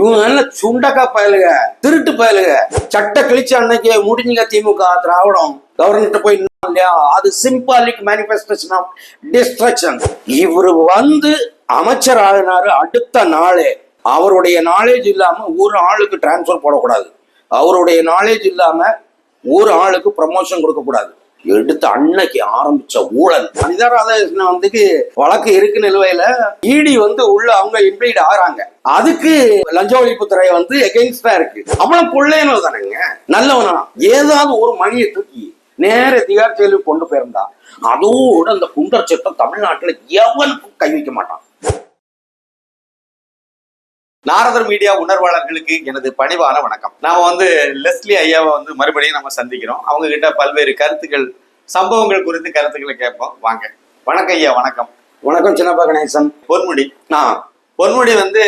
இவங்க நல்ல சுண்டக்கா பயலுக திருட்டு பயலுக சட்ட கிழிச்சு அன்னைக்கு முடிஞ்சுங்க திமுக திராவிடம். கவர்மெண்ட் போய் இல்லையா? அது சிம்பாலிக் மேனிஃபெஸ்டேஷன் ஆஃப் டிஸ்ட்ரக்ஷன் இவர் வந்து அமைச்சர் ஆகினாரு அடுத்த நாளே. அவருடைய நாலேஜ் இல்லாம ஒரு ஆளுக்கு டிரான்ஸ்ஃபர் போடக்கூடாது. அவருடைய நாலேஜ் இல்லாம ஒரு ஆளுக்கு ப்ரமோஷன் கொடுக்கக்கூடாது. எடுத்து அன்னைக்கு ஆரம்பிச்ச ஊழல். மனித ராதாகிருஷ்ணன் வந்துக்கு வழக்கு இருக்கு நிலுவையில இடி வந்து உள்ள அவங்க இம்ப்ளீட் ஆகுறாங்க. அதுக்கு லஞ்ச ஒழிப்புத்துறை வந்து எகெயின்ஸ்டா இருக்கு. அவனும் கொள்ளையனோ தானேங்க. நல்லவனா? ஏதாவது ஒரு மணியை தூக்கி நேர திகார் ஜெயிலுக்கு கொண்டு போயிருந்தா. அதோட அந்த குண்டர் சட்டம் தமிழ்நாட்டுல எவனுக்கும் கை வைக்க மாட்டான். நாரதர் மீடியா உணர்வாளர்களுக்கு எனது பணிவான வணக்கம். நாம வந்து லெஸ்லி ஐயாவை வந்து மறுபடியும் நம்ம சந்திக்கிறோம். அவங்க கிட்ட பல்வேறு கருத்துக்கள் சம்பவங்கள் குறித்து கருத்துக்களை கேட்போம். வாங்க. வணக்கம் ஐயா வணக்கம். வணக்கம் சின்னப்பா கணேசன். பொன்முடி. ஆ பொன்முடி வந்து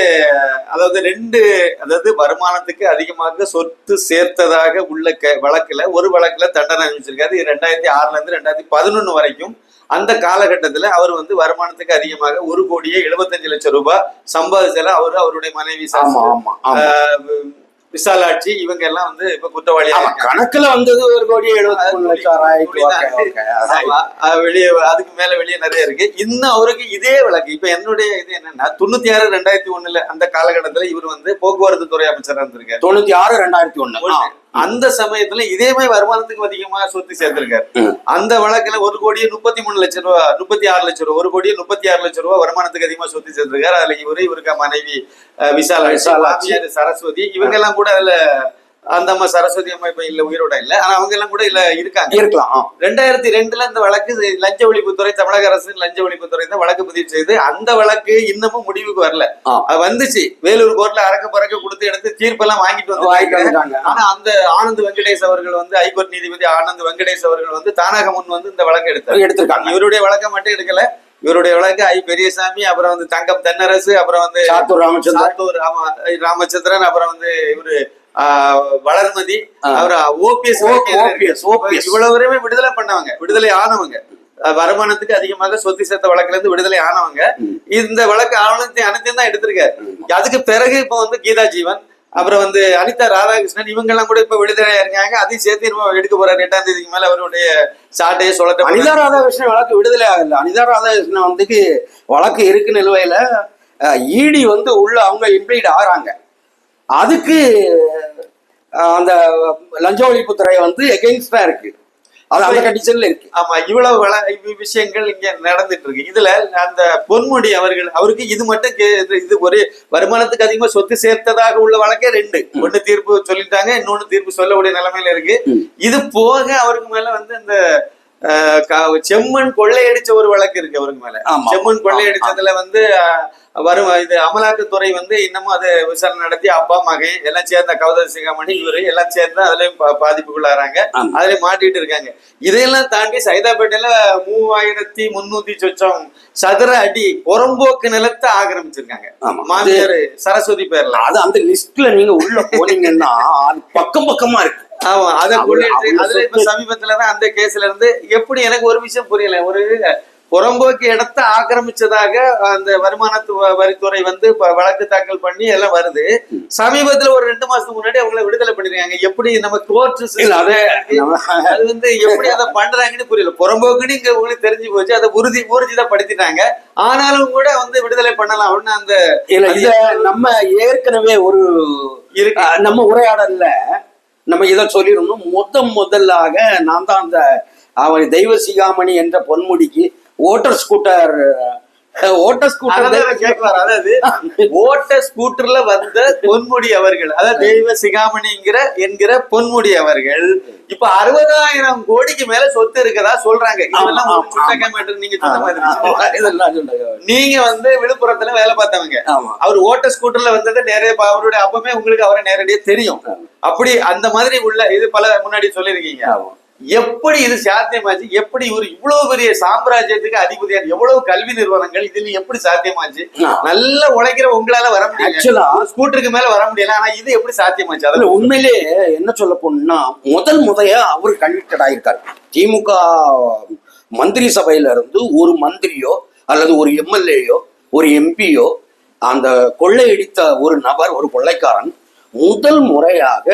அதாவது ரெண்டு அதாவது வருமானத்துக்கு அதிகமாக சொத்து சேர்த்ததாக உள்ள க வழக்குல ஒரு வழக்குல தண்டனை அனுப்பிச்சிருக்காரு இது ரெண்டாயிரத்தி ஆறுல இருந்து ரெண்டாயிரத்தி பதினொன்னு வரைக்கும் அந்த காலகட்டத்துல அவர் வந்து வருமானத்துக்கு அதிகமாக ஒரு கோடியே எழுபத்தஞ்சு லட்சம் ரூபாய் சம்பாதிச்சால அவரு அவருடைய மனைவி விசாலாட்சி இவங்க எல்லாம் வந்து இப்ப இருக்காங்க. கணக்குல வந்தது ஒரு கோடி எழுபத்தி வெளியே அதுக்கு மேல வெளியே நிறைய இருக்கு. இன்னும் அவருக்கு இதே வழக்கு. இப்ப என்னுடைய இது என்னன்னா தொண்ணூத்தி ஆறு ரெண்டாயிரத்தி ஒண்ணுல அந்த காலகட்டத்துல இவர் வந்து போக்குவரத்து துறை அமைச்சரா இருந்திருக்காரு. தொண்ணூத்தி ஆறு ரெண்டாயிரத்தி ஒண்ணு. அந்த சமயத்துல இதே மாதிரி வருமானத்துக்கு அதிகமாக சொத்து சேர்த்திருக்காரு ம். அந்த வழக்குல ஒரு கோடியே முப்பத்தி மூணு லட்சம் ரூபா முப்பத்தி ஆறு லட்சம் ரூபா ஒரு கோடியே முப்பத்தி ஆறு லட்சம் ரூபா வருமானத்துக்கு அதிகமா சொத்து சேர்த்திருக்காரு அதுல இவரு இவருக்கு மனைவி. மாமியார் சரஸ்வதி இவங்க எல்லாம் கூட அதுல அந்த அம்மா சரஸ்வதி அம்மா இப்ப இல்ல உயிரோட இல்ல. ஆனா அவங்க எல்லாம் கூட இல்ல இருக்காங்க. இருக்கலாம். ரெண்டாயிரத்தி ரெண்டுல இந்த வழக்கு லஞ்ச ஒழிப்புத்துறை தமிழக அரசு லஞ்ச ஒழிப்புத்துறை தான் வழக்கு பதிவு செய்து அந்த வழக்கு இன்னமும் முடிவுக்கு வரல. அது வந்துச்சு. வேலூர் கோர்ட்ல அரக்க பறக்க கொடுத்து எடுத்து தீர்ப்பெல்லாம் வாங்கிட்டு வந்து. ஆனா அந்த ஆனந்த் வெங்கடேஷ் அவர்கள் வந்து ஹைகோர்ட் நீதிபதி ஆனந்த் வெங்கடேஷ் அவர்கள் வந்து தானாக முன் வந்து இந்த வழக்கு எடுத்தார். எடுத்திருக்காங்க. இவருடைய வழக்கை மட்டும் எடுக்கல. இவருடைய வழக்கு ஐ. பெரியசாமி அப்புறம் வந்து தங்கம் தென்னரசு அப்புறம் வந்து ராமச்சந்திரன். ராமச்சந்திரன் அப்புறம் வந்து இவரு வளர்மதி. அவர் ஓபிஎஸ் OPS, OPS. இவ்வளவு பேருமே விடுதலை பண்ணவங்க விடுதலை ஆனவங்க. வருமானத்துக்கு அதிகமாக சொத்து சேர்த்த வழக்குல இருந்து விடுதலை ஆனவங்க. இந்த வழக்கு ஆவணத்தை அனைத்தையும் தான் எடுத்திருக்காரு. அதுக்கு பிறகு இப்ப வந்து கீதா ஜீவன் அப்புறம் வந்து அனிதா ராதாகிருஷ்ணன் இவங்க எல்லாம் கூட இப்ப விடுதலை இருக்காங்க அதையும் சேர்த்து நம்ம எடுக்க போறாரு. எட்டாம் தேதிக்கு மேல அவருடைய சாட்டையை சொல்லட்ட அனிதா ராதாகிருஷ்ணன் வழக்கு விடுதலை ஆகல. அனிதா ராதாகிருஷ்ணன் வந்துக்கு வழக்கு இருக்கு நிலுவையில. இடி வந்து உள்ள அவங்க இம்ப்ளீட் ஆகுறாங்க. அதுக்கு அந்த லஞ்ச ஒழிப்புத்துறை வந்து எகெயின்ஸ்டா இருக்கு. அது அந்த கண்டிஷன்ல இருக்கு. ஆமா இவ்வளவு வள இவ் விஷயங்கள் இங்க நடந்துட்டு இருக்கு இதுல அந்த பொன்முடி அவர்கள் அவருக்கு இது மட்டும் இது- ஒரு வருமானத்துக்கு அதிகமா சொத்து சேர்த்ததாக உள்ள வழக்கே ரெண்டு. ஒண்ணு தீர்ப்பு சொல்லிட்டாங்க இன்னொன்னு தீர்ப்பு சொல்லக்கூடிய நிலைமையில இருக்கு. இது போக அவருக்கு மேல வந்து க- செம்மண் கொள்ளையடிச்ச ஒரு வழக்கு இருக்கு அவருக்கு மேல. செம்மண் கொள்ளையடிச்சதுல வந்து வரும். இது அமலாக்கத்துறை வந்து இன்னமும் அது விசாரணை நடத்தி அப்பா மகன் எல்லாம் சேர்ந்த கௌதம் சிகாமணி இவரு எல்லாம் சேர்ந்து அதுலயும் பாதிப்புக்குள்ளாராங்க ஆமா. அதுல மாட்டிட்டு இருக்காங்க. இதையெல்லாம் தாண்டி சைதாப்பேட்டையில மூவாயிரத்தி முன்னூத்தி சொச்சம் சதுர அடி புறம்போக்கு நிலத்தை ஆக்கிரமிச்சிருக்காங்க. மாமியார் சரஸ்வதி பேர்ல. அது அந்த லிஸ்ட்ல நீங்க உள்ள போனீங்கன்னா பக்கம் பக்கமா இருக்கு. ஆமா அத அதுல இப்ப சமீபத்துலதான் அந்த கேஸ்ல இருந்து எப்படி எனக்கு ஒரு விஷயம் புரியல. ஒரு புறம்போக்கு இடத்தை ஆக்கிரமிச்சதாக அந்த வருமானத்து வரித்துறை வந்து வழக்கு தாக்கல் பண்ணி எல்லாம் வருது. சமீபத்துல ஒரு ரெண்டு மாசத்துக்கு முன்னாடி அவங்கள விடுதலை பண்ணிருக்காங்க. எப்படி நம்ம கோர்ட் அதே வந்து எப்படி அதை பண்றாங்கன்னு புரியல. புறம்போக்குன்னு இங்க உங்களுக்கு தெரிஞ்சு போச்சு. அதை உறுதி ஊர்ஜிதம் படுத்திட்டாங்க ஆனாலும் கூட வந்து விடுதலை பண்ணலாம் அப்படின்னு அந்த இல்ல இத நம்ம ஏற்கனவே ஒரு இருக்கு. நம்ம உரையாடல்ல நம்ம இதை சொல்லிடணும். முத முதலாக நான் தான் அந்த அவன் தெய்வ சிகாமணி என்ற பொன்முடிக்கு ஓட்டர் ஸ்கூட்டர் ஓட்டர் ஸ்கூட்டர் அதாவது ஓட்ட ஸ்கூட்டர்ல வந்த பொன்முடி அவர்கள் அதாவது தெய்வ சிகாமணிங்கிற என்கிற பொன்முடி அவர்கள். இப்ப அறுபதாயிரம் கோடிக்கு மேல சொத்து இருக்கதா சொல்றாங்க. நீங்க சொன்ன மாதிரி. நீங்க வந்து விழுப்புரத்துல வேலை பார்த்தவங்க. அவர் ஓட்ட ஸ்கூட்டர்ல வந்தது நேரே அவருடைய அப்பவே உங்களுக்கு அவரை நேரடியா தெரியும். அப்படி அந்த மாதிரி உள்ள இது பல முன்னாடி சொல்லியிருக்கீங்க. ஆமா. எப்படி இது சாத்தியமாச்சு? எப்படி இவர் இவ்வளவு பெரிய சாம்ராஜ்யத்துக்கு அதிபதியான எவ்வளவு கல்வி நிறுவனங்கள்? இதுல எப்படி சாத்தியமாச்சு. நல்லா உழைக்கிற உங்களால வர முடியல. ஸ்கூட்டருக்கு மேல வர முடியல. ஆனா இது எப்படி சாத்தியமாச்சு? அதுல உண்மையிலே என்ன சொல்ல போனா முதல் முறையா அவர் கன்விக்டட் ஆயிருக்காரு திமுக மந்திரி சபையில இருந்து ஒரு மந்திரியோ அல்லது ஒரு எம்எல்ஏயோ ஒரு எம்பியோ அந்த கொள்ளையடித்த ஒரு நபர் ஒரு கொள்ளைக்காரன் முதல் முறையாக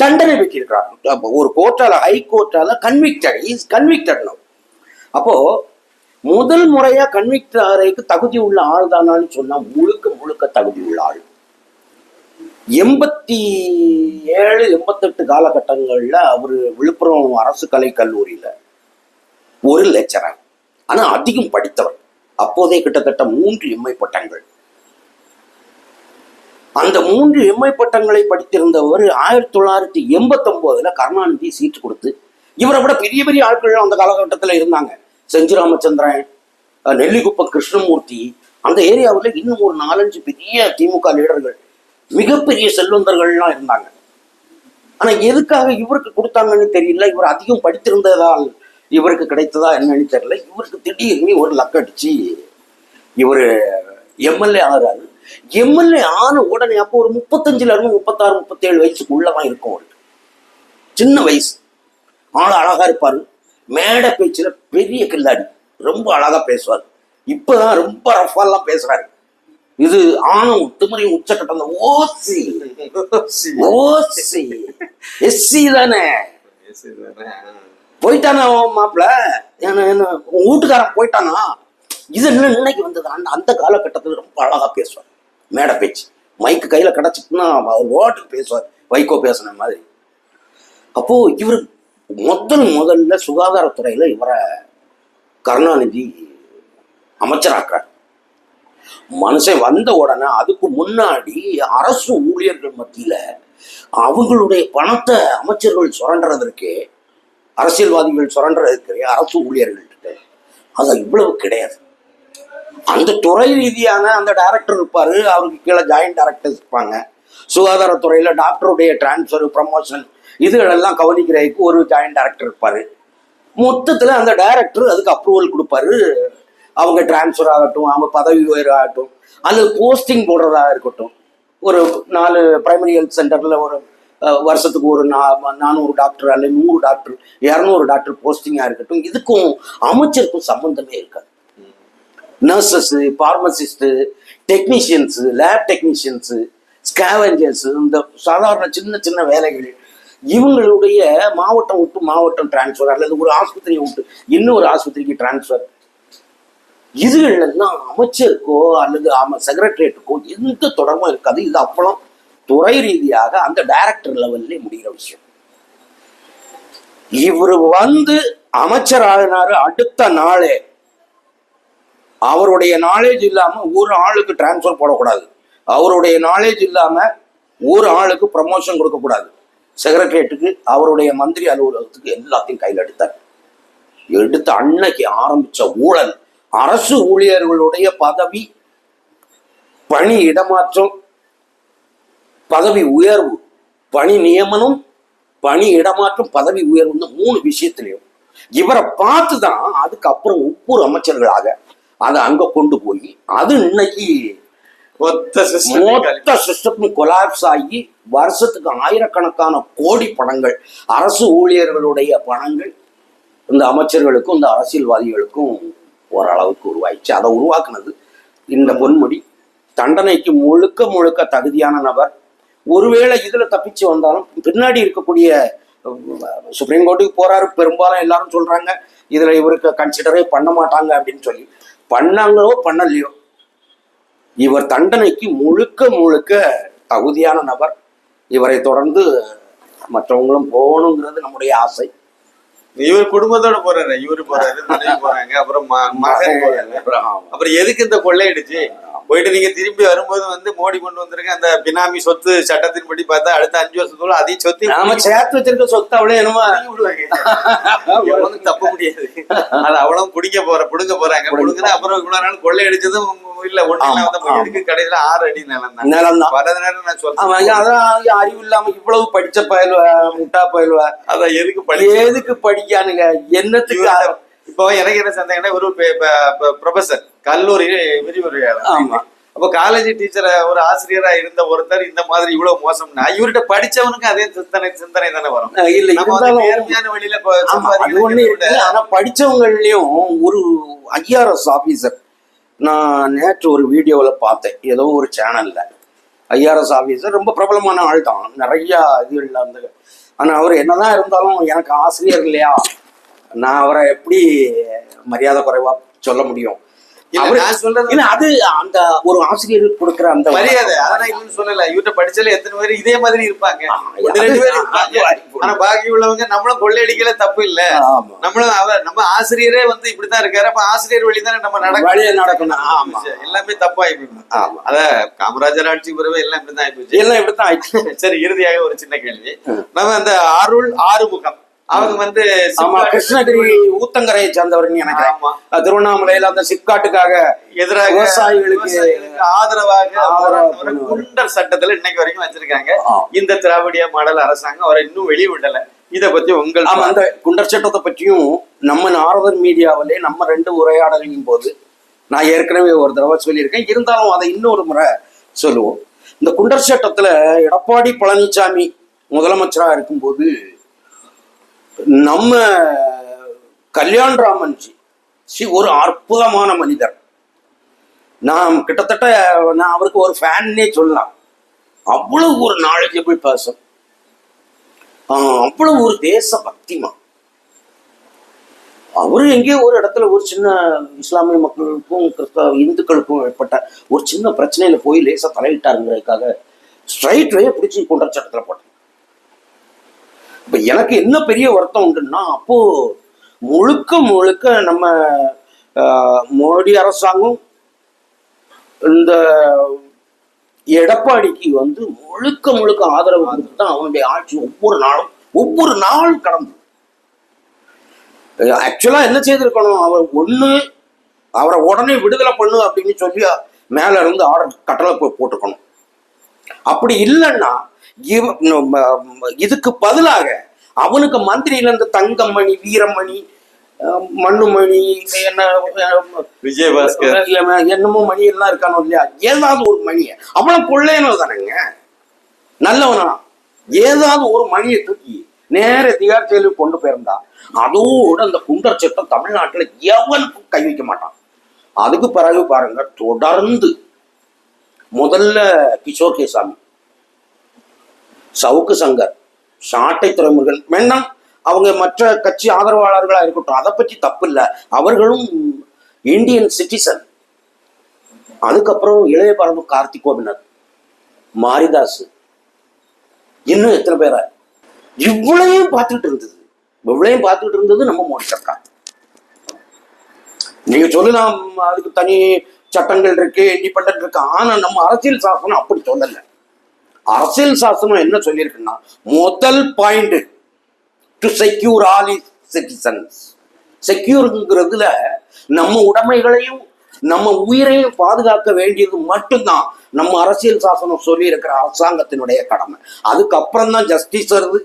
தண்டனை பெற்றிருக்கிறார் அப்போ ஒரு கோர்ட்டால ஹை கோர்ட்டால கன்விக்டட் இஸ் கன்விக்டட் அப்போ முதல் முறையா கன்விக்ட் ஆகிறதுக்கு தகுதி உள்ள ஆள் தானான்னு சொன்னா முழுக்க முழுக்க தகுதி உள்ள ஆள். எண்பத்தி ஏழு எண்பத்தெட்டு காலகட்டங்கள்ல அவர் விழுப்புரம் அரசு கலை கல்லூரியில ஒரு லெக்சரர் ஆனா அதிகம் படித்தவர். அப்போதே கிட்டத்தட்ட மூன்று எம்ஐ பட்டங்கள். அந்த மூன்று எம்ஐ பட்டங்களை படித்திருந்தவர் ஆயிரத்தி தொள்ளாயிரத்தி எண்பத்தி ஒன்பதுல கருணாநிதி சீட்டு கொடுத்து இவரை விட பெரிய பெரிய ஆட்கள் அந்த காலகட்டத்தில் இருந்தாங்க. செஞ்சு ராமச்சந்திரன் நெல்லிக்குப்பம் கிருஷ்ணமூர்த்தி அந்த ஏரியாவில் இன்னும் ஒரு நாலஞ்சு பெரிய திமுக லீடர்கள் மிகப்பெரிய செல்வந்தர்கள்லாம் இருந்தாங்க. ஆனா எதுக்காக இவருக்கு கொடுத்தாங்கன்னு தெரியல இவர் அதிகம் படித்திருந்ததால் இவருக்கு கிடைத்ததா என்னன்னு தெரியல இவருக்கு திடீர்னு ஒரு லக்கடிச்சு இவர் எம்எல்ஏ ஆகிறாரு. எம்எல்ஏ ஆன உடனே அப்போ ஒரு முப்பத்தஞ்சுல இருந்து முப்பத்தாறு முப்பத்தேழு வயசுக்குள்ளதான் இருக்கும் அவருக்கு சின்ன வயசு. ஆள் அழகா இருப்பாரு. மேடை பேச்சுல பெரிய கில்லாடி. ரொம்ப அழகா பேசுவார். இப்பதான் ரொம்ப ரஃபாலாம் பேசுறாரு. இது ஆணும் திமிரையும் உச்சக்கட்டம். ஓசி. ஓசி. எஸ்சி தானே. போயிட்டானா மாப்பிள்ள என்ன வீட்டுக்காரன் போயிட்டானா? இது என்ன இன்னைக்கு வந்தது? அந்த காலகட்டத்தில் ரொம்ப அழகா பேசுவார். மேடை பேச்சு. மைக்கு கையில கிடைச்சிட்டுனா அவர் ஓட்டுக்கு பேசுவார். வைகோ பேசுன மாதிரி. அப்போ இவர் முதல் முதல்ல சுகாதாரத்துறையில இவரை கருணாநிதி அமைச்சராக்குறார். மனுஷன் வந்த உடனே அதுக்கு முன்னாடி அரசு ஊழியர்கள் மத்தியில அவங்களுடைய பணத்தை அமைச்சர்கள் சுரண்டுறதற்கு அரசியல்வாதிகள் சுரண்டுறதுக்கு அரசு ஊழியர்கள்ட்ட அது இவ்வளவு கிடையாது. அந்த துறை ரீதியான அந்த டைரக்டர் இருப்பாரு. அவருக்கு கீழே ஜாயின்ட் டைரக்டர்ஸ் இருப்பாங்க. சுகாதாரத்துறையில டாக்டருடைய டிரான்ஸ்ஃபர் ப்ரமோஷன் இதுகளெல்லாம் கவனிக்கிறதுக்கு ஒரு ஜாயிண்ட் டைரக்டர் இருப்பாரு. மொத்தத்துல அந்த டைரக்டர் அதுக்கு அப்ரூவல் கொடுப்பாரு. அவங்க டிரான்ஸ்ஃபர் ஆகட்டும் அவங்க பதவி உயர்வு ஆகட்டும் அல்லது போஸ்டிங் போடுறதா இருக்கட்டும். ஒரு நாலு பிரைமரி ஹெல்த் சென்டர்ல ஒரு வருஷத்துக்கு ஒரு நா- நானூறு டாக்டர் அல்லது நூறு டாக்டர் இரநூறு டாக்டர் போஸ்டிங்கா இருக்கட்டும். இதுக்கும் அமைச்சருக்கும் சம்பந்தமே இருக்காது. Nurses pharmacist technicians lab technicians scavengers இந்த சாதாரண சின்ன சின்ன வேலைகள். இவங்களுடைய மாவட்டம் விட்டு மாவட்டம் டிரான்ஸ்ஃபர் அல்லது ஒரு ஆஸ்பத்திரியை விட்டு இன்னொரு ஆஸ்பத்திரிக்கு டிரான்ஸ்ஃபர் இதுகளெல்லாம் அமைச்சருக்கோ அல்லது ஆம செக்ரட்டரியேட்டுக்கோ எந்த தொடர்பும் இருக்காது. இது அப்பளம் துறை ரீதியாக அந்த டைரக்டர் லெவல்லே முடிகிற விஷயம். இவர் வந்து அமைச்சராகினாரு அடுத்த நாளே. அவருடைய நாலேஜ் இல்லாமல் ஒரு ஆளுக்கு டிரான்ஸ்ஃபர் போடக்கூடாது. அவருடைய நாலேஜ் இல்லாமல் ஒரு ஆளுக்கு ப்ரமோஷன் கொடுக்கக்கூடாது. செக்ரட்டரியேட்டுக்கு அவருடைய மந்திரி அலுவலகத்துக்கு எல்லாத்தையும் கையில் எடுத்தார். எடுத்து அன்னைக்கு ஆரம்பிச்ச ஊழல் அரசு ஊழியர்களுடைய பதவி பணி இடமாற்றம் பதவி உயர்வு பணி நியமனம் பணி இடமாற்றம் பதவி உயர்வு மூணு விஷயத்திலையும் இவரை பார்த்து தான் அதுக்கப்புறம் ஒவ்வொரு அமைச்சர்களாக அதை அங்க கொண்டு போய் அது இன்னைக்கு மொத்த கொலாப்ஸ் ஆகி வருஷத்துக்கு ஆயிரக்கணக்கான கோடி பணங்கள் அரசு ஊழியர்களுடைய பணங்கள் இந்த அமைச்சர்களுக்கும் இந்த அரசியல்வாதிகளுக்கும் ஓரளவுக்கு உருவாயிடுச்சு. அதை உருவாக்குனது இந்த பொன்முடி. தண்டனைக்கு முழுக்க முழுக்க தகுதியான நபர். ஒருவேளை இதுல தப்பிச்சு வந்தாலும் பின்னாடி இருக்கக்கூடிய சுப்ரீம் கோர்ட்டுக்கு போறாரு. பெரும்பாலும் எல்லாரும் சொல்றாங்க இதுல இவருக்கு கன்சிடரே பண்ண மாட்டாங்க அப்படின்னு சொல்லி. பண்ணாங்களோ பண்ணலையோ இவர் தண்டனைக்கு முழுக்க முழுக்க தகுதியான நபர். இவரை தொடர்ந்து மற்றவங்களும் போகணுங்கிறது நம்முடைய ஆசை. இவர் குடும்பத்தோட போறாரு இவரு போறாரு போறாங்க அப்புறம் மகன் போறாரு. அப்புறம் எதுக்கு இந்த கொள்ளையடிச்சு? போயிட்டு நீங்க திரும்பி வரும்போது வந்து மோடி கொண்டு வந்திருக்க அந்த பினாமி சொத்து சட்டத்தின்படி பார்த்தா அடுத்த அஞ்சு வருஷத்துக்குள்ள அதையும் சொத்து நாம சேர்த்து வச்சிருக்க சொத்து அவளே என்னமோ எவனும் தப்ப முடியாது. அது அவ்வளவு பிடிக்க போற புடுங்க போறாங்க. புடுங்கினா அப்புறம் இவ்வளவு நாள் கொள்ளையடிச்சதும் இல்ல ஒண்ணு கடைசியில ஆறு அடி நிலம் தான். நிலம் தான். பல நேரம் நான் சொல்றேன். அதான் அறிவு இல்லாம இவ்வளவு படிச்ச பயலுவ முட்டா பயலுவ. அதான் எதுக்கு படி எதுக்கு படிக்கானுங்க? என்னத்துக்கு இப்போ எனக்கு என்ன சந்தேகம்னா ஒரு ப்ரொஃபசர் கல்லூரி விரிவுரையாளர். ஆமா. அப்ப காலேஜ் டீச்சர் ஒரு ஆசிரியரா இருந்த ஒருத்தர் இந்த மாதிரி இவ்வளவு மோசம்னா இவர்கிட்ட படிச்சவனுக்கு அதே சிந்தனை சிந்தனை தானே வரும். இல்ல நேர்மையான வழியில ஆனா படிச்சவங்களையும் ஒரு ஐஆர்எஸ் ஆபீசர் நான் நேற்று ஒரு வீடியோவில் பார்த்தேன். ஏதோ ஒரு சேனல்ல ஐஆர்எஸ் ஆஃபீஸர் ரொம்ப பிரபலமான ஆள் தான் நிறைய இதுகளில் வந்து ஆனால் அவர் என்னதான் இருந்தாலும் எனக்கு ஆசிரியர் இல்லையா? நான் அவரை எப்படி மரியாதை குறைவா சொல்ல முடியும்? அது அந்த ஒரு ஆசிரியருக்கு கொடுக்குற அந்த மரியாதை. அதான் இன்னும் சொல்லல இவர்கிட்ட படிச்சால எத்தனை பேர் இதே மாதிரி இருப்பாங்க. ஆனா பாக்கி உள்ளவங்க நம்மளும் கொள்ளையடிக்கல தப்பு இல்ல. நம்மளும் அவர் நம்ம ஆசிரியரே வந்து இப்படித்தான் இருக்காரு. அப்ப ஆசிரியர் வழி தானே நம்ம வழியே நடக்கணும். ஆமா. எல்லாமே தப்பாகி போயிடும் ஆமா. அத காமராஜர் ஆட்சி பிறகு எல்லாம் இப்படிதான் ஆயிப்போச்சு. எல்லாம் இப்படித்தான் ஆயிடுச்சு. சரி இறுதியாக ஒரு சின்ன கேள்வி. நம்ம அந்த அருள் ஆறுமுகம். அவங்க வந்து ஆமா கிருஷ்ணகிரி ஊத்தங்கரையை சேர்ந்தவர்னு ஆமா. திருவண்ணாமலையில அந்த சிப்காட்டுக்காக எதிராக விவசாயிகளுக்கு ஆதரவாக. குண்டர் சட்டத்துல இன்னைக்கு வரைக்கும் வச்சிருக்காங்க. இந்த திராவிடிய மாடல் அரசாங்கம் அவரை இன்னும் வெளிய விடல இத பத்தி உங்கள் ஆமா அந்த குண்டர் சட்டத்தை பற்றியும் நம்ம நாரதர் மீடியாவிலே நம்ம ரெண்டு உரையாடலின் போது நான் ஏற்கனவே ஒரு தடவை சொல்லியிருக்கேன். இருந்தாலும் அதை இன்னொரு முறை சொல்லுவோம். இந்த குண்டர் சட்டத்துல எடப்பாடி பழனிசாமி முதலமைச்சரா இருக்கும்போது நம்ம கல்யாண் ராமன்ஜி சி ஒரு அற்புதமான மனிதர். நான் கிட்டத்தட்ட நான் அவருக்கு ஒரு ஃபேன்னே சொல்லலாம். அவ்வளவு ஒரு நாலேஜபிள் பர்சன் அவ்வளவு ஒரு தேச பக்திமா அவரு எங்கேயோ ஒரு இடத்துல ஒரு சின்ன இஸ்லாமிய மக்களுக்கும் கிறிஸ்தவ இந்துக்களுக்கும் ஏற்பட்ட ஒரு சின்ன பிரச்சனையில போய் லேசா தலையிட்டாருங்கிறதுக்காக ஸ்ட்ரைட் வே பிடிச்சி குண்டர் சட்டத்தில் போட்டேன் இப்ப எனக்கு என்ன பெரிய வருத்தம் உண்டுன்னா அப்போ முழுக்க முழுக்க நம்ம ஆஹ், மோடி அரசாங்கம் இந்த எடப்பாடிக்கு வந்து முழுக்க முழுக்க ஆதரவு தான் அவனுடைய ஆட்சி ஒவ்வொரு நாளும் ஒவ்வொரு நாளும் கடந்து. ஆக்சுவலா என்ன செய்திருக்கணும்? அவர் ஒண்ணு அவரை உடனே விடுதலை பண்ணு அப்படின்னு சொல்லி மேல இருந்து ஆர்டர் கட்டளை போய் போட்டுக்கணும் அப்படி இல்லைன்னா இதுக்கு பதிலாக அவனுக்கு மந்திரியில இருந்து தங்கமணி வீரமணி மண்ணுமணி என்ன விஜயபாஸ்கர். என்னமோ மணி எல்லாம் இருக்கானோ இல்லையா? ஏதாவது ஒரு மணியை. அவனும் கொள்ளையனோ தானேங்க. நல்லவனா. ஏதாவது ஒரு மணியை தூக்கி நேர திகார் ஜெயிலுக்கு கொண்டு போயிருந்தா. அதோட அந்த குண்டர் சட்டம் தமிழ்நாட்டுல எவனுக்கும் கை வைக்க மாட்டான். அதுக்கு பிறகு பாருங்க தொடர்ந்து முதல்ல கிஷோர் கேசாமி சவுக்கு சங்கர் சாட்டை துறைமுருகன். வேண்டாம் அவங்க மற்ற கட்சி ஆதரவாளர்களா இருக்கட்டும் அதை பற்றி தப்பு இல்லை அவர்களும் இந்தியன் சிட்டிசன் அதுக்கப்புறம் இளைய பரம்பு கார்த்திக் கோபினர் மாரிதாஸ் இன்னும் எத்தனை பேரா? இவ்வளையும் பார்த்துட்டு இருந்தது. இவ்வளையும் பார்த்துட்டு இருந்தது நம்ம மோடி சர்க்கார். நீங்க சொல்லலாம் அதுக்கு தனி சட்டங்கள் இருக்கு இண்டிபெண்ட் இருக்கு. ஆனா நம்ம அரசியல் சாசனம் அப்படி சொல்லலை. அரசியல் சாசனம் என்ன சொல்லியிருக்குன்னா முதல் point to secure all citizens செக்யூருங்கிறதுல நம்ம உடைமைகளையும் நம்ம உயிரையும் பாதுகாக்க வேண்டியது மட்டும்தான் நம்ம அரசியல் சாசனம் சொல்லி இருக்கிற அரசாங்கத்தினுடைய கடமை. அதுக்கப்புறம் தான் ஜஸ்டிஸ் வருது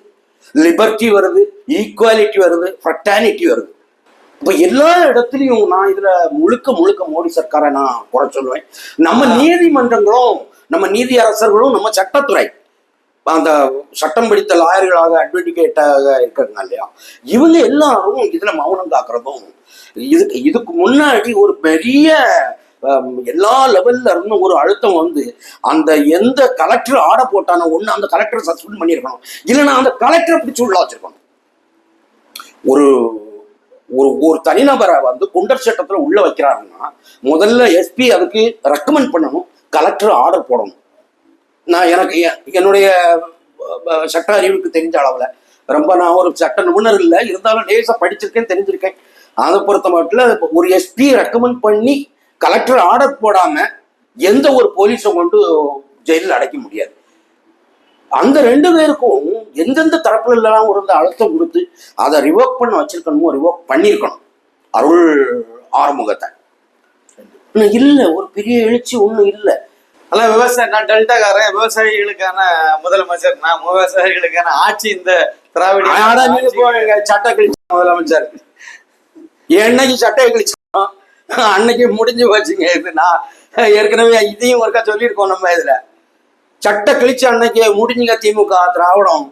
லிபர்ட்டி வருது ஈக்குவாலிட்டி வருது ஃப்ரட்டானிட்டி வருது. இப்ப எல்லா இடத்துலயும் நான் இதுல முழுக்க முழுக்க மோடி சர்க்காரை நான் குறை சொல்லுவேன். நம்ம நீதிமன்றங்களும் நம்ம நீதி அரசர்களும் நம்ம சட்டத்துறை. அந்த சட்டம் படித்த லாயர்களாக அட்வொகேட்டாக இருக்கிறாங்க இல்லையா? இவங்க எல்லாரும் இதுல மௌனம் காக்குறதும் இதுக்கு இதுக்கு முன்னாடி ஒரு பெரிய எல்லா லெவல்ல இருந்து ஒரு அழுத்தம் வந்து அந்த எந்த கலெக்டர் ஆட போட்டானோ ஒண்ணு அந்த கலெக்டர் சஸ்பெண்ட் பண்ணியிருக்கணும். இல்லைன்னா அந்த கலெக்டரை பிடிச்சி உள்ள வச்சிருக்கணும். ஒரு ஒரு ஒரு தனிநபரை வந்து குண்டர் சட்டத்துல உள்ள வைக்கிறாருன்னா முதல்ல எஸ்பி அதுக்கு ரெக்கமெண்ட் பண்ணணும். கலெக்டர் ஆர்டர் போடணும். நான் எனக்கு என்னுடைய சட்ட அறிவுக்கு தெரிஞ்ச அளவில். ரொம்ப நான் ஒரு சட்ட நிபுணர் இல்லை இருந்தாலும் லேசா படிச்சிருக்கேன் தெரிஞ்சிருக்கேன். அதை பொறுத்த மட்டும் ஒரு எஸ்பி ரெக்கமெண்ட் பண்ணி கலெக்டர் ஆர்டர் போடாம எந்த ஒரு போலீஸை கொண்டு ஜெயிலில் அடைக்க முடியாது. அந்த ரெண்டு பேருக்கும் எந்தெந்த தரப்புல எல்லாம் இருந்த அழுத்தம் கொடுத்து அதை ரிவோக் பண்ண வச்சிருக்கணுமோ ரிவோக் பண்ணியிருக்கணும். அருள் ஆறுமுகத்தை. இன்னும் இல்லை ஒரு பெரிய எழுச்சி ஒன்றும் இல்லை. அதான் விவசாய நான் டெல்டாக்காரன் விவசாயிகளுக்கான முதலமைச்சர். நான் விவசாயிகளுக்கான ஆட்சி இந்த திராவிட சட்டை கிழிச்சு முதலமைச்சர். என்னைக்கு சட்டையை கிழிச்சோம்? அன்னைக்கு முடிஞ்சு போச்சுங்க. இது நான் ஏற்கனவே இதையும் ஒருக்கா சொல்லியிருக்கோம் நம்ம இதுல. சட்டை கிழிச்ச அன்னைக்கு முடிஞ்சுங்க திமுக திராவிடம்.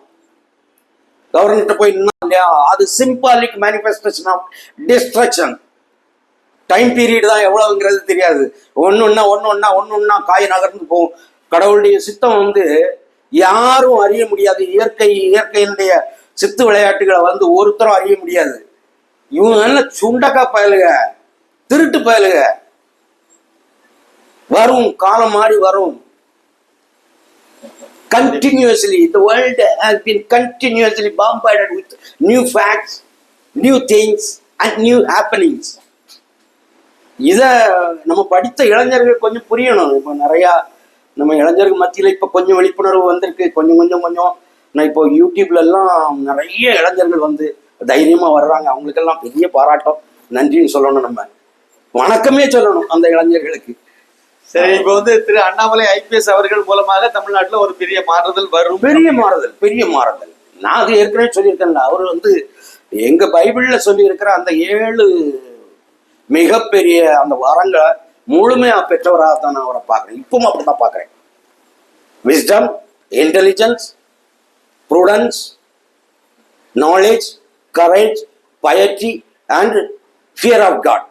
கவர்மெண்ட் போய் நின்னா இல்லையா? அது symbolic manifestation of destruction time period தான் எவ்வளவுங்கிறது தெரியாது. ஒன்று ஒன்றா ஒன்று ஒன்றா ஒன்று ஒன்றா காய் நகர்ந்து போகும். கடவுளுடைய சித்தம் வந்து யாரும் அறிய முடியாது. இயற்கை இயற்கையினுடைய சித்து விளையாட்டுகளை வந்து ஒருத்தரும் அறிய முடியாது. இவங்க என்ன சுண்டக்கா பயலுக திருட்டு பயலுக. வரும் காலம் மாறி வரும். Continuously the world has been continuously bombarded with new facts new things and new happenings. இத நம்ம படித்த இளைஞர்கள் கொஞ்சம் புரியணும். இப்போ நிறையா நம்ம இளைஞர்கள் மத்தியில் இப்போ கொஞ்சம் விழிப்புணர்வு வந்திருக்கு. கொஞ்சம் கொஞ்சம் கொஞ்சம். நான் இப்போ யூடியூப்ல எல்லாம் நிறைய இளைஞர்கள் வந்து தைரியமா வர்றாங்க. அவங்களுக்கெல்லாம் பெரிய பாராட்டம். நன்றின்னு சொல்லணும் நம்ம. வணக்கமே சொல்லணும் அந்த இளைஞர்களுக்கு. சரி இப்ப வந்து திரு அண்ணாமலை ஐபிஎஸ் அவர்கள் மூலமாக தமிழ்நாட்டுல ஒரு பெரிய மாறுதல் வரும். பெரிய மாறுதல் பெரிய மாறுதல். நான் அது ஏற்கனவே சொல்லியிருக்கேன்ல. அவர் வந்து எங்க பைபிள்ல சொல்லியிருக்கிற அந்த ஏழு மிகப்பெரிய அந்த வரங்களை முழுமையா பெற்றவராக தான் நான் அவரை பார்க்குறேன். இப்பவும் அப்படிதான் பார்க்குறேன். Wisdom intelligence prudence knowledge courage piety and fear of God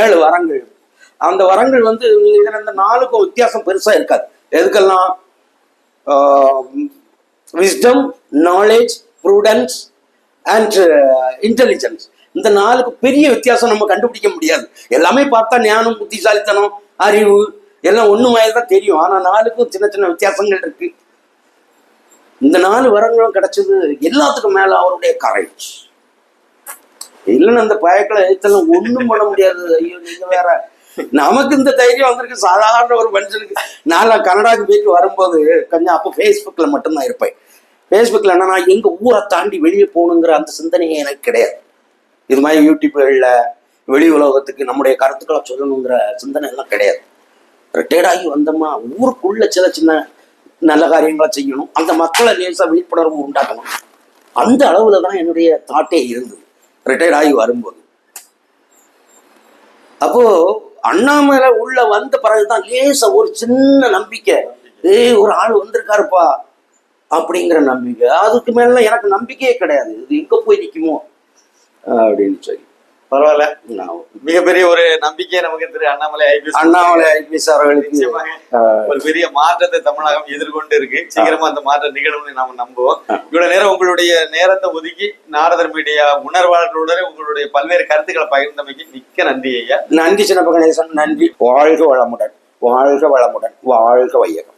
ஏழு வரங்கள். அந்த வரங்கள் வந்து இதில் இந்த நாலுக்கும் வித்தியாசம் பெருசாக இருக்காது. எதுக்கெல்லாம்? Wisdom knowledge prudence and intelligence இந்த நாளுக்கு பெரிய வித்தியாசம் நம்ம கண்டுபிடிக்க முடியாது. எல்லாமே பார்த்தா ஞானம் புத்திசாலித்தனம் அறிவு எல்லாம் ஒண்ணு மாதிரி தான் தெரியும். ஆனா நாளுக்கும் சின்ன சின்ன வித்தியாசங்கள் இருக்கு. இந்த நாலு வரங்களும் கிடைச்சது எல்லாத்துக்கும் மேல அவருடைய கரேஜ் இல்லைன்னு அந்த பயக்களை எழுத்தெல்லாம் ஒண்ணும் பண்ண முடியாது. ஐயோ நீங்க வேற. நமக்கு இந்த தைரியம் வந்திருக்கு. சாதாரண ஒரு மனுஷனுக்கு. நான் கனடாக்கு போயிட்டு வரும்போது கொஞ்சம் அப்போ ஃபேஸ்புக்கில் மட்டும்தான் இருப்பேன். ஃபேஸ்புக்கில் என்னன்னா எங்க ஊரை தாண்டி வெளியே போகணுங்கிற அந்த சிந்தனையே எனக்கு கிடையாது. இது மாதிரி யூடியூப்களில் வெளி உலகத்துக்கு நம்முடைய கருத்துக்களை சொல்லணுங்கிற சிந்தனை எல்லாம் கிடையாது. ரிட்டையர்ட் ஆகி வந்தோமா ஊருக்குள்ள சில சின்ன நல்ல காரியங்களை செய்யணும். அந்த மக்களை லேசாக விழிப்புணர்வு உண்டாக்கணும். அந்த அளவுல தான் என்னுடைய தாட்டே இருந்தது. ரிட்டையர்ட் ஆகி வரும்போது. அப்போ அண்ணாமலை உள்ள வந்த பிறகுதான் லேசா ஒரு சின்ன நம்பிக்கை. ஏய் ஒரு ஆள் வந்திருக்காருப்பா. அப்படிங்கிற நம்பிக்கை. அதுக்கு மேல எனக்கு நம்பிக்கையே கிடையாது. இது எங்க போய் நிக்குமோ? அப்படின்னு சொல்லி. பரவாயில்ல. மிகப்பெரிய ஒரு நம்பிக்கை நமக்கு திரு அண்ணாமலை ஐபிஎஸ் அண்ணாமலை ஐபிஎஸ் அவர்களுக்கு ஒரு பெரிய மாற்றத்தை தமிழகம் எதிர்கொண்டு இருக்கு. சீக்கிரமா அந்த மாற்றம் நிகழும்னு நாம நம்புவோம். இவ்வளவு நேரம் உங்களுடைய நேரத்தை ஒதுக்கி நாரதர் மீடியா உணர்வாளர்களுடன் உங்களுடைய பல்வேறு கருத்துக்களை பகிர்ந்தமைக்கு மிக்க நன்றி ஐயா. நன்றி சின்னப்ப கணேசன். நன்றி. வாழ்க வளமுடன். வாழ்க வளமுடன். வாழ்க வையகம்.